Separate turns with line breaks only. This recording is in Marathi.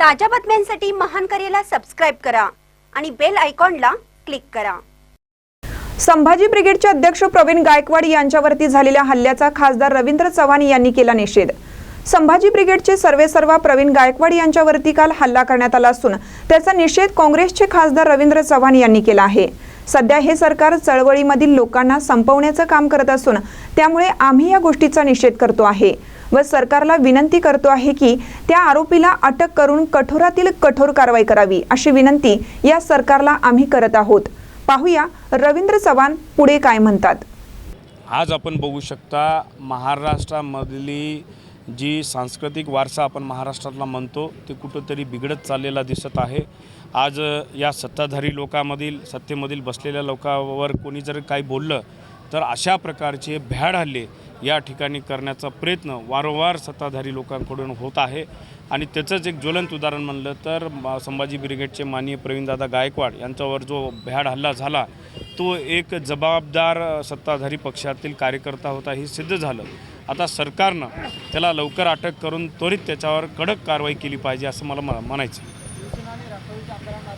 ताज्या बातम्यांसाठी महान करेला सबस्क्राईब करा आणि बेल आयकॉनला क्लिक करा.
संभाजी ब्रिगेडचे अध्यक्ष प्रवीण गायकवाड यांच्यावरती झालेल्या हल्ल्याचा खासदार रवींद्र चव्हाण यांनी केला निषेध. संभाजी ब्रिगेडचे सर्वेसर्वा प्रवीण गायकवाड यांच्यावरती काल हल्ला करण्यात आला असून त्याचा निषेध काँग्रेसचे खासदार रवींद्र चव्हाण यांनी केला आहे. सध्या हे सरकार चळवळीमधील लोकांना संपवण्याचं काम करत असून त्यामुळे आम्ही या गोष्टीचा निषेध करतो आहे. व सरकारला विनंती करतो आहे की त्या आरोपीला अटक करून कठोरातील कठोर कारवाई करावी अशी विनंती या सरकारला आम्ही करत आहोत. पाहूया रवींद्र चव्हाण पुढे काय म्हणतात.
आज आपण बघू शकता महाराष्ट्रामधली जी सांस्कृतिक वारसा आपण महाराष्ट्रातला म्हणतो ते कुठंतरी बिघडत चाललेला दिसत आहे. आज या सत्ताधारी लोकांमधील सत्तेमधील बसलेल्या लोकांवर कोणी जर काही बोललं तर अशा प्रकारचे भ्याड हल्ले या ठिकाणी करण्याचा प्रयत्न वारंवार सत्ताधारी लोकांकडून होत आहे. आणि त्याचंच एक ज्वलंत उदाहरण म्हणलं तर संभाजी ब्रिगेडचे माननीय प्रवीणदादा गायकवाड यांच्यावर जो भ्याड हल्ला झाला तो एक जबाबदार सत्ताधारी पक्षातील कार्यकर्ता होता हे सिद्ध झालं. आता सरकारनं त्याला लवकर अटक करून त्वरित त्याच्यावर कडक कारवाई केली पाहिजे असं मला म- म्हणायचं